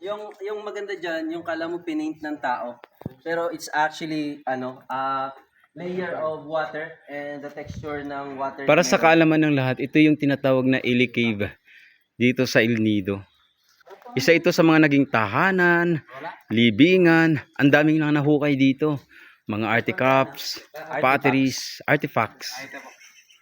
yung yung maganda diyan, yung kala mo pinaint ng tao. Pero it's actually ano, uh, layer of water and the texture ng water. Para sa kaalaman ng lahat, ito yung tinatawag na Ili Cave dito sa El Nido. Isa ito sa mga naging tahanan, libingan, ang daming nang nahukay dito. Mga artifacts, potteries, artifacts.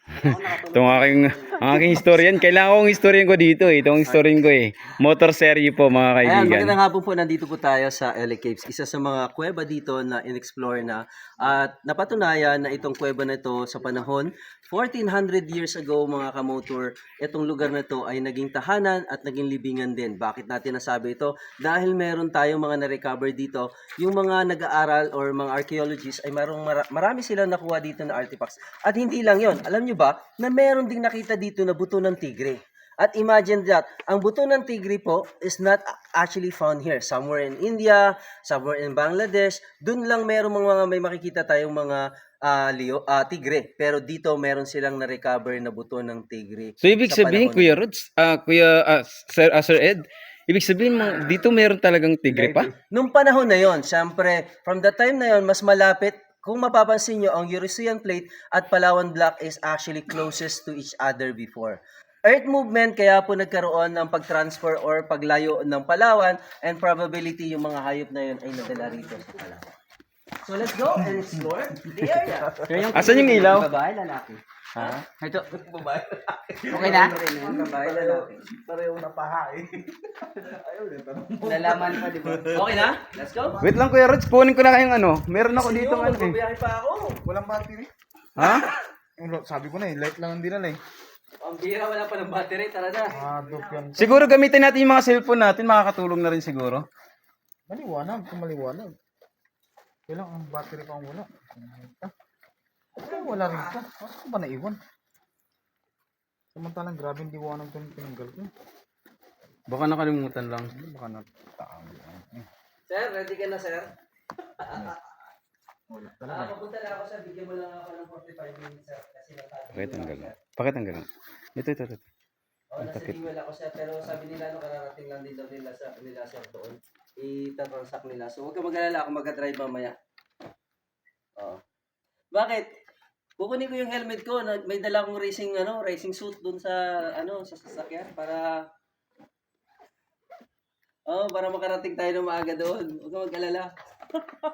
Itong aking, ang aking historian, kailangan kong historian ko dito eh. Itong historian ko eh. Motor serye po mga Ayan, kaibigan. magandang hapon po. Nandito po tayo sa LA Caves. Isa sa mga kuweba dito na in-explore na. At napatunayan na itong kuweba na ito sa panahon, 1400 years ago mga kamotor, itong lugar na ito ay naging tahanan at naging libingan din. Bakit natin nasabi ito? Dahil meron tayong mga na-recover dito. Yung mga nag-aaral or mga archaeologists ay marong mara- marami silang nakuha dito na artifacts. At hindi lang yon Alam nyo ba na meron ding nakita dito na buto ng tigre? At imagine that, ang buto ng tigre po is not actually found here. Somewhere in India, somewhere in Bangladesh, dun lang meron mga may makikita tayong mga ah, leo, ah, tigre. Pero dito meron silang na-recover na buto ng tigre. So ibig sa sabihin, Kuya Rods, ah, Kuya ah, Sir, ah, Sir Ed, ibig sabihin mga, dito meron talagang tigre pa? Nung panahon na yon, syempre, from the time na yon, mas malapit, kung mapapansin nyo, ang Eurasian plate at Palawan Block is actually closest to each other before. Earth movement, kaya po nagkaroon ng pag-transfer or paglayo ng Palawan and probability yung mga hayop na yun ay nadala rito sa Palawan. So let's go and explore the area. Asan yung ilaw? Babae, lalaki. Ha? Ito. Babae, Okay na? Babae, lalaki. Pareho na paha eh. Ayaw din, tanong. Lalaman pa, di ba? Okay na? Let's go. Wait lang Kuya Rods, kunin ko na kayong ano. Meron ako dito Sige, ano eh. magbabiyahe pa ako. Walang battery. Ha? Sabi ko na eh, light lang ang dinala eh. Ang bira, wala pa ng battery. Tara na. Madok yan. Siguro gamitin natin yung mga cellphone natin, makakatulong na rin siguro. Maliwanag, kung maliwanag. Kailang ang battery pa ang wala. Ay, wala rin ito. Bakit ko ba naiwan? Samantalang grabe yung diwanag ito tinanggal ko. Baka nakalimutan lang. Baka nataang. Sir, ready ka na, sir? Wala Ah, talaga. papunta na ako, sir. Bigyan mo lang ako ng 45 minutes, sir. Kasi natapos. Pakitanggal lang. Pakitanggal lang. Ito, ito, ito. Oh, nasa email ako, sir. Pero sabi nila, no, kararating lang din daw nila, sa, nila, sir, doon. Itatransact nila. So, huwag ka mag-alala. Ako mag-drive mamaya. Oo. Bakit? Kukunin ko yung helmet ko. May dala akong racing, ano, racing suit doon sa, ano, sa sasakyan. Para, Oh, para makarating tayo ng maaga doon. Huwag ka mag-alala.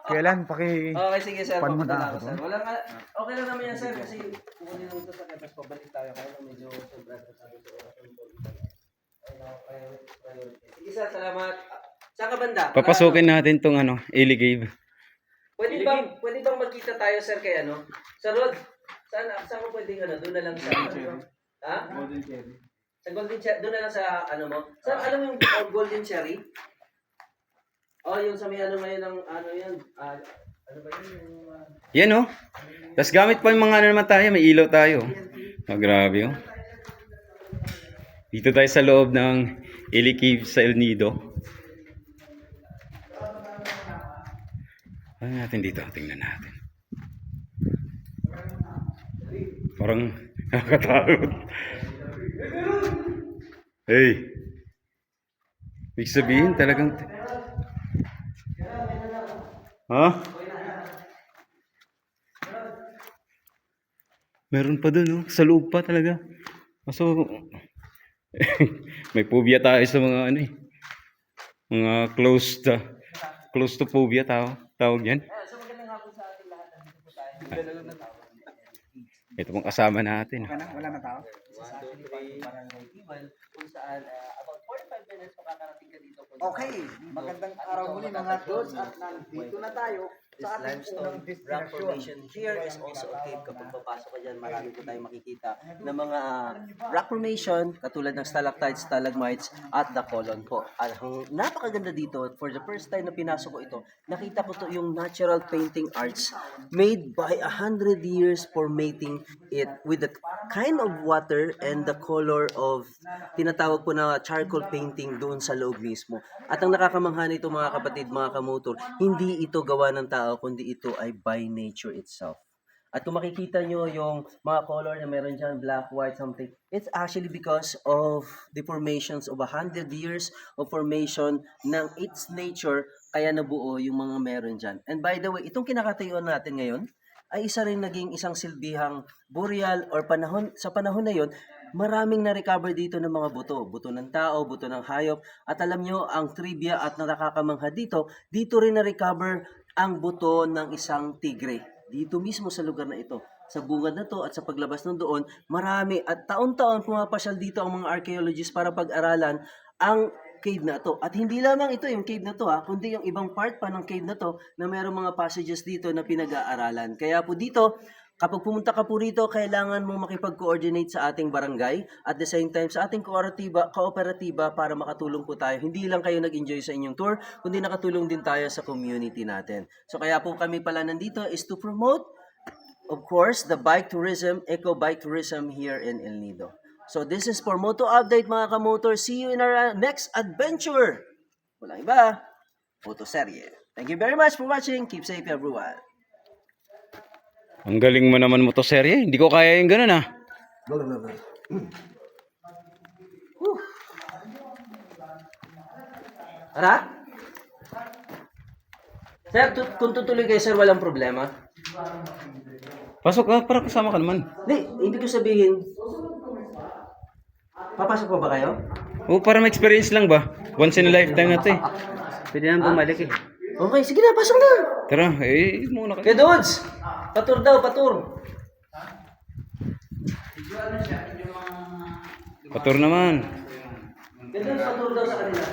Kailan? Paki... Okay, sige sir. Pan mo na ako, sir. Walang, okay lang naman yan, sir. Kasi kukunin lang ito sa kanya. Tapos pabalik tayo. Kaya lang medyo sobra sa sabi ko. Priority. Sige, sir. Salamat. Saan ka banda? Papasukin natin tong ano, ano? Pwede bang, pwede bang magkita tayo, sir, kay ano? Sa road. Saan, saan ko pwedeng ano? Doon na lang sa... Ha? Golden cherry. Sa Golden Cherry. Doon na lang sa ano mo. Sir, alam mo yung oh, Golden Cherry? Oh, yung sa may ano ngayon ng ano yun. Ah, ano ba yun? Yung, ah, Yan oh. Tapos gamit pa yung mga ano naman tayo, may ilaw tayo. Ah, grabe oh. Dito tayo sa loob ng Ili sa El Nido. Ano natin dito? Tingnan natin. Parang nakakatakot. Hey! Ibig sabihin talagang... Ha? Meron pa dun, oh. Sa loob pa talaga. Kaso, may phobia tayo sa mga ano eh. Mga close to, close to phobia tao, tawag yan. So magandang hapon sa ating lahat. Po tayo. Ito pong kasama natin. Wala na, wala na tao. Sa ating barangay Tibal kung saan ah, about 45 minutes makakarating ka dito. Okay, magandang araw muli mga tods at nandito na tayo This sa limestone rock formation here is also a cave. Kapag papasok ka dyan, marami po tayong makikita ng mga rock formation katulad ng stalactites, stalagmites at the colon po. At ang napakaganda dito, for the first time na pinasok ko ito, nakita ko to yung natural painting arts made by a hundred years for mating it with the kind of water and the color of tinatawag po na charcoal painting doon sa loob mismo. At ang nakakamangha nito mga kapatid, mga kamotor, hindi ito gawa ng tao, kundi ito ay by nature itself. At kung makikita nyo yung mga color na meron dyan, black, white, something, it's actually because of the formations of 100 years of formation ng its nature, kaya nabuo yung mga meron dyan. And by the way, itong kinakatayuan natin ngayon, ay isa rin naging isang silbihang burial or panahon, sa panahon na yon, maraming na-recover dito ng mga buto. Buto ng tao, buto ng hayop. At alam nyo, ang trivia at nakakamangha dito, dito rin na-recover ang buto ng isang tigre. Dito mismo sa lugar na ito. Sa bungad na to at sa paglabas ng doon, marami at taon-taon pumapasyal dito ang mga archaeologists para pag-aralan ang cave na to. At hindi lamang ito yung cave na to ha, kundi yung ibang part pa ng cave na to na mayroong mga passages dito na pinag-aaralan. Kaya po dito, kapag pumunta ka po rito, kailangan mong makipag-coordinate sa ating barangay at the same time sa ating kooperatiba, kooperatiba para makatulong po tayo. Hindi lang kayo nag-enjoy sa inyong tour, kundi nakatulong din tayo sa community natin. So kaya po kami pala nandito is to promote of course, the bike tourism, eco bike tourism here in El Nido. So this is for Moto Update mga kamotor. See you in our uh, next adventure. Walang iba, Moto Serye. Thank you very much for watching. Keep safe everyone. Ang galing mo naman motoserye. Hindi ko kaya yung ganun ah. Tara? Sir, tut- kung tutuloy kayo sir, walang problema. Pasok ka, para kasama ka naman. Hindi, ibig ko sabihin, papasok pa ba kayo? O, para ma-experience lang ba? Once in a lifetime na to eh. Pwede na bumalik eh. Okay, sige na, pasok na. Tara, eh, muna ka. Kaya Dodds, patur daw, patur. Patur naman. Dodds, patur daw sa kanila.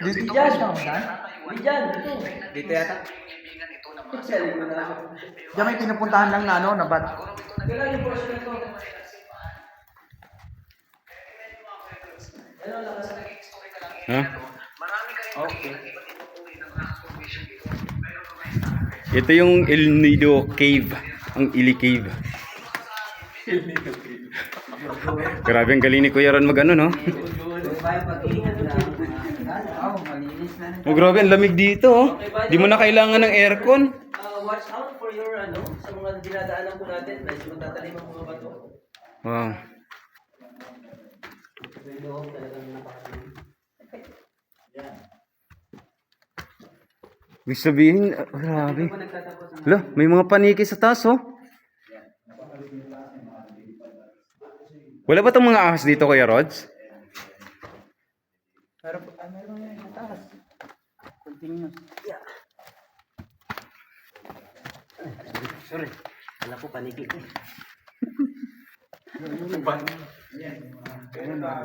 Di dyan. Di dyan. Dito yata. Selling mo na ako. Diyan may pinupuntahan lang na ano, na bat. Kailan yung portion na to? Ha? Ito yung El Nido Cave. Ang Ili Cave. Grabe ang galing ni Kuya Ron mag ano, no? Oh, grabe, ang lamig dito, oh. Di mo na kailangan ng aircon. Uh, watch out for your ano, sa mga dinadaanan po natin. Medyo matatalim ang mga bato. Wow. May loob talagang napakatalim. Ibig sabihin, ah, grabe. Hala, may mga paniki sa taas, oh. Wala ba itong mga ahas dito, Kuya Rods? Pero ah, meron yan sa taas. Continuous. Sorry. Wala ko paniki ko.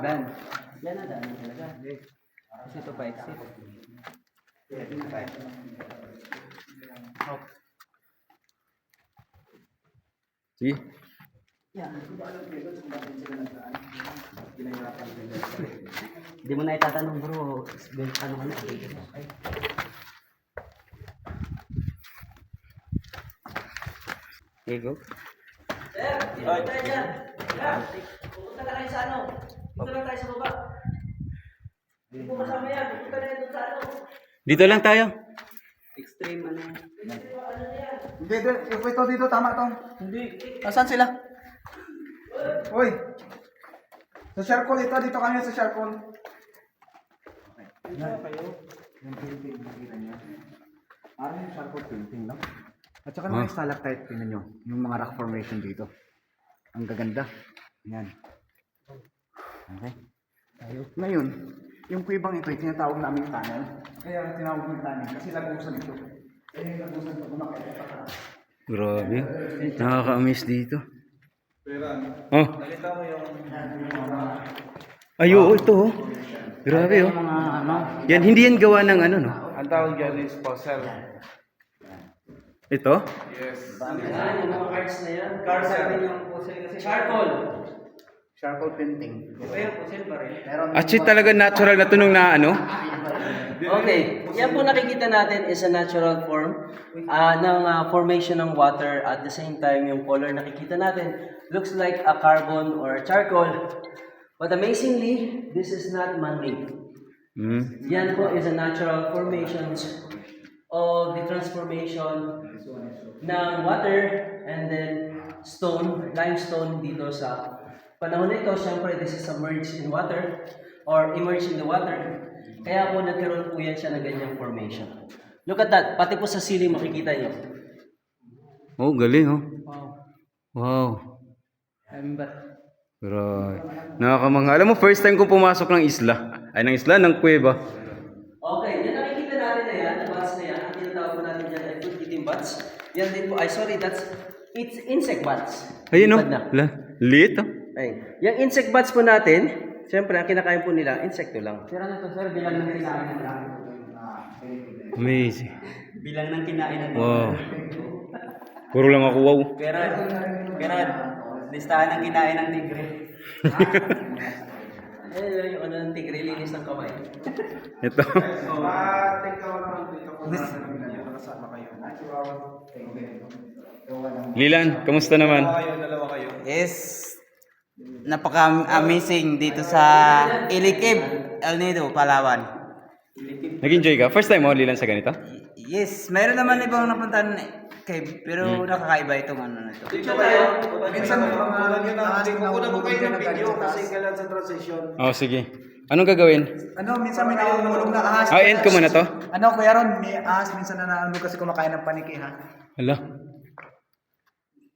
Dan. Yan na daan talaga. Kasi ito pa exit. Sige. Hindi mo na itatanong bro. Ano ka na? Okay, go. Sir, dito tayo dyan. Sir, pupunta na kayo sa ano. Dito lang tayo sa baba. Hindi po kasama yan. Pupunta na yan doon sa ano. Dito lang tayo. Extreme ano. Hindi, ito, ito dito, tama to. Hindi. Nasaan sila? Uy! Sa Sharkol ito, dito kami sa Sharkol. Yan kayo. Yung painting, nakita niyo. Parang yung Sharkol painting, no? At saka Ah. mga stalactite, tingnan nyo. Yung mga rock formation dito. Ang gaganda. Yan. Okay. Ngayon, yung kuibang ito, yung tinatawag namin tunnel. Kaya tinawag ng tunnel kasi lagusan ito. Kaya yung lagusan ito, kumakita pa ka. Grabe. Nakaka-amaze dito. Oh. Ay, oo, ito oh. Grabe oh. Yan, hindi yan gawa ng ano, no? Ang tawag dyan is fossil. Ito? Yan, yung mga cards na yan. Cards natin yung fossil kasi. Charcoal. Charcoal painting. Ito yung pa rin. Meron Actually talaga natural na tunong na ano? Okay, yan po nakikita natin is a natural form ah, ng ah, formation ng water at the same time yung color nakikita natin looks like a carbon or a charcoal. But amazingly, this is not man-made. Mm. Yan po is a natural formations of the transformation ng water and then stone, limestone dito sa panahon nito. Siyempre, this is submerged in water or immersed in the water. Kaya po nagkaroon po yan siya ng ganyang formation. Look at that. Pati po sa ceiling makikita nyo. Oh, galing oh. Wow. Wow. I'm back. Pero, nakakamangha. Alam mo, first time ko pumasok ng isla. Ay, ng isla, ng kuweba. Okay, yan nakikita natin na yan, na bats na yan. Ang tinatawag po natin dyan ay food eating bats. Yan din po, ay sorry, that's, it's insect bats. Ayun oh. Na. La, liit oh. Ay, yung insect bats po natin, siyempre, ang kinakain po nila, insekto lang. Sir, ano to sir? Bilang ng kinain ng lang. Amazing. Bilang ng kinain ng Wow. Puro lang ako wow. Pero, pero, listahan ng kinain ng tigre. Ayun, yung ano ng tigre, linis ng kamay. Ito. Lilan, kamusta naman? is napaka-amazing dito sa Ilikib, El Nido, Palawan. Nag-enjoy ka? First time mo, Lilan, sa ganito? Yes, mayroon naman ibang napuntahan cave, pero nakakaiba itong ano na ito. Picture tayo. Minsan mga taas na una ko kayo ng video kasi Oh, sige. Anong gagawin? Ano, minsan may nakahulog na ahas. Ah, end ko muna to? Ano, Kuya Ron, may ahas minsan na nahulog kasi kumakain ng paniki ha. Hala.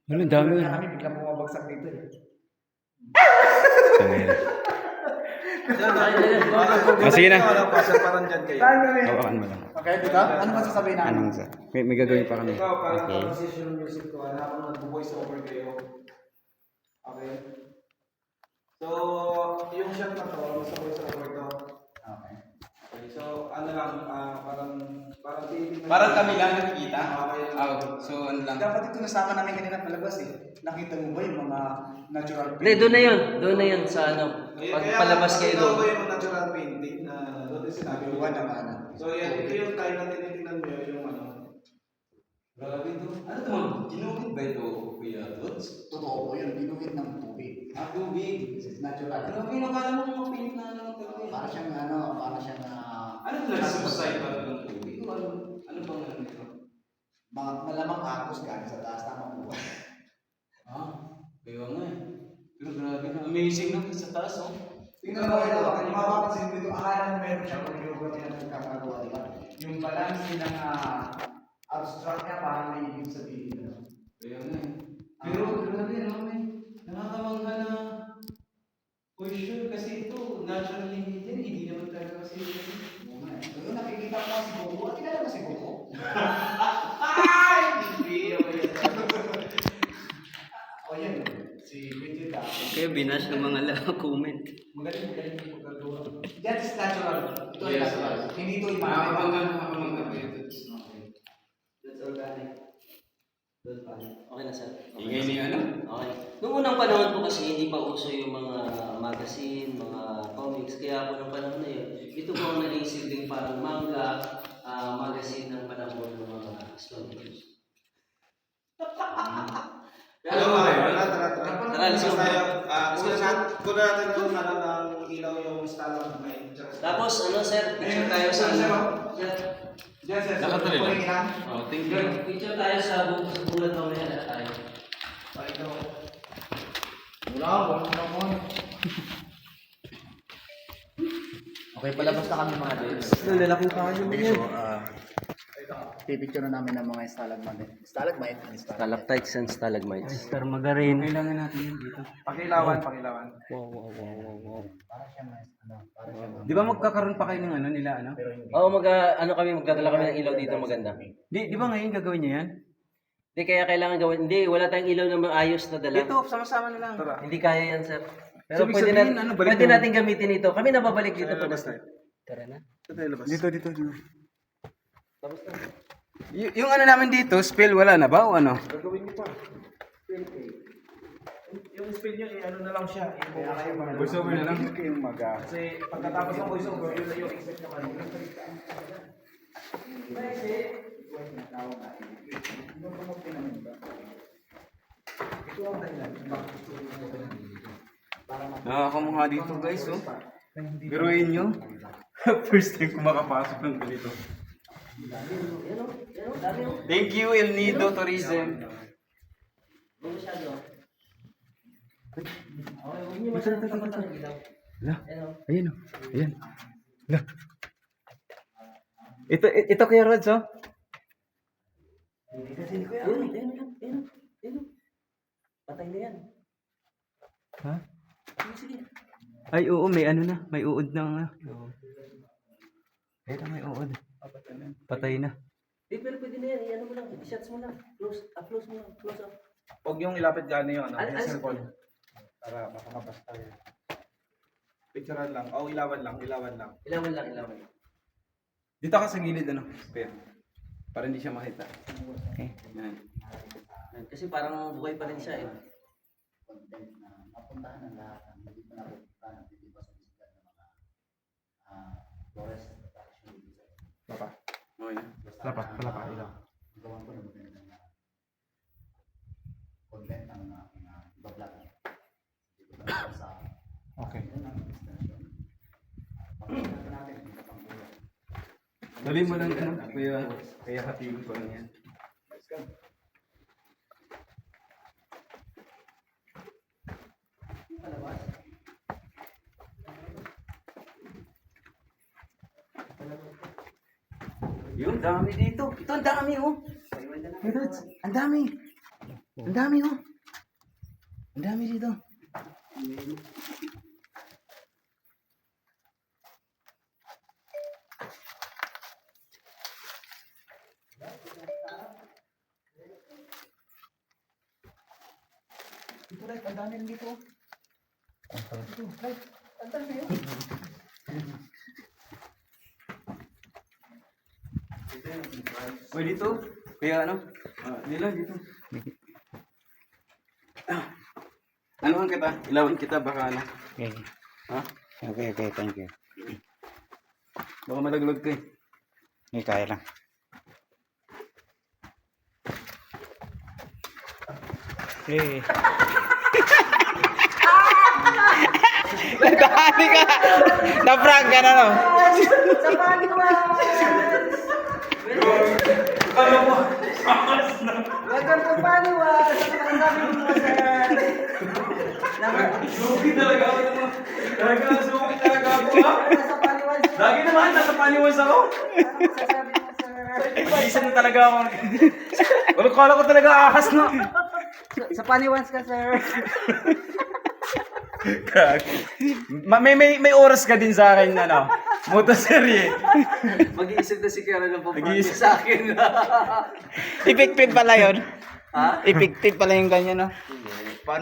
Ang dami. Kami biglang bumabagsak dito eh. Ah, sige na. Hawakan mo lang. Okay, dito? Ano ba sasabihin namin? Anong sa? May, may gagawin pa kami. Okay. Transition music ko, ano, habang nag-voice over kayo. Okay? So, yung shot na to, sa voice over to. Okay. Okay, so, ano lang, ah, parang, parang Parang kami lang nakikita. Okay. Oh, so ano lang. Dapat ito nasama namin kanina palabas eh. Nakita mo ba yung mga natural Hindi, doon na yun. Doon na yun sa ano. Pag kaya palabas kayo doon. ko yung natural painting na doon din sinabi ko. Buwan naman. So, yan, ito yung time na tinitingnan mo yung ano. Grabe to. Ano to? Ginugid ba ito, Kuya Tots? Totoo po yun, binuhit ng tubig. Ah, tubig. This is natural. Grabe, nakala mo mga paint na ano talaga. Para siyang ano, para siyang ah, Ano nag-subside pa ng tubig? Ano, ano bang ano ito? Mga malamang akos galing sa taas tama po. ba? Ah, kaya nga eh. Pero grabe na. Amazing na sa taas oh. Tingnan mo ito, kung mapapansin dito, akala mo meron siyang pag-yoga niya ng kakagawa, di ba? Yung balance ng ah, abstract niya parang may ibig sabihin. ano? Kaya nga eh. Pero grabe no, may nakakamangha na for sure kasi ito naturally yan. Hindi naman talaga kasi Oo nga eh. Doon nakikita ko si Goku. At kilala mo si Goku? O yan, si Vegeta. Kaya binash ng mga comment. Magaling, magaling yung pagkagawa. That is natural. Ito ay Yes, natural. yes. Hindi ito yung Makakamangha, makakamangha pa ito. That's organic. Doon pa. Okay na, sir? Ingay ni ano? Okay. Noong unang panahon po kasi hindi pa uso yung mga magazine, mga comics, kaya po nung panahon na yun, ito po ang naging silbing parang manga, ah, magazine ng panahon ng mga astronomers. Ano ba kayo? Tara, tara, tara. Tara, let's go. Basta tayo, ah, kuna natin, kuna natin ng ano ng ilaw yung stalagmite. tsaka- Tapos, ano sir, picture tayo sa ano? Sir, Yes, yes. Nakatuloy lang. Oh, thank Sir, picture tayo sa bu- sa bulat mamaya na tayo. Wala, wala naman. Okay, palabas na kami mga dudes. Lalaki pa kayo Okay, so, ah, pipicture na namin ng mga stalagmite. Stalagmite and stalagmite. Stalactites and stalagmites. Kailangan natin yan dito. Pakilawan, pakilawan. Para siyang ano, para siyang Di ba magkakaroon pa kayo ng ano nila ano? Oo, mag ano kami, magdadala kami ng ilaw dito maganda. Di, di ba ngayon gagawin niyo yan? Hindi kaya kailangan gawin. Hindi, wala tayong ilaw na maayos na dala. Dito, sama-sama na lang. Hindi kaya yan, sir. Pero So, pwede, sabihin, na, ano, pwede na- natin gamitin ito. Kami nababalik dito. pag Tara na. Dito, dito, dito. Y- yung ano namin dito, spill wala na ba o ano? Gagawin niyo pa. Yung spin niyo, eh, ano na lang siya. Kaya kayo mga Voiceover na lang. Kayong mag ah, Kasi pagkatapos ng voice over, yun na yung expect naman. Nakakamukha dito guys oh. Biruin nyo. First time ko makapasok ng ganito. Thank you, El Nido Tourism. Ala, ayun o. Ayan. Ala. Ito, ito kaya Rods, oh. Ayun, ayun, ayun, ayun. Patay na yan. Ha? Ay, oo, may ano na. May uod na nga. Ito, may uod. Patay na. Eh, pero pwede na yan. Ano mo lang, shots mo lang. Close, up, close mo lang. Close up. Huwag yung ilapit gano'n yung ano, Al- yung al- cellphone. Para makakabas tayo. Picturean lang. Oh, ilawan lang, ilawan lang. Ilawan lang, ilawan lang. Dito ka sa gilid, ano? Pero, para hindi siya makita. Okay. Yan. Yan, Kasi parang buhay pa rin siya eh. Papa. Okay na. Papa, papa, ilaw. Okay. Dali mo lang, ano? Kaya, kaya katigil ko lang yan. Yun, dami dito. Ito, ang dami, oh. Rods, ang dami. Ang dami, oh. Ang dami dito. Dito, Light. Ang dami rin dito. Dito, Light. Ang dami yun. Uy, dito. Kaya ano? Ah, nila dito. Ah. Ano kita? Ilawan kita baka ano? Okay. Ha? Okay, okay. Thank you. Baka malaglag ka eh. Hindi, kaya lang. Hey. Nadali ka! Na-prank ka na, no? Welcome to Paliwas! Ang sabi mo mo, sir. Suki talaga ako naman. Talaga, suki talaga ako ha. Nasa Paliwas. Lagi naman, nasa paniwas ako. Ano masasabi mo, sir? Isa na talaga ako. Wala kala ko talaga ahas na. Sa- Sa Paliwas ka, sir. Ma- may, may, may oras ka din sa akin na no? Motoserye. Mag-iisip na si Kara ng pamangkin Mag-iisip. sa akin. Effective pala yun. ha? Effective pala yung ganyan, no?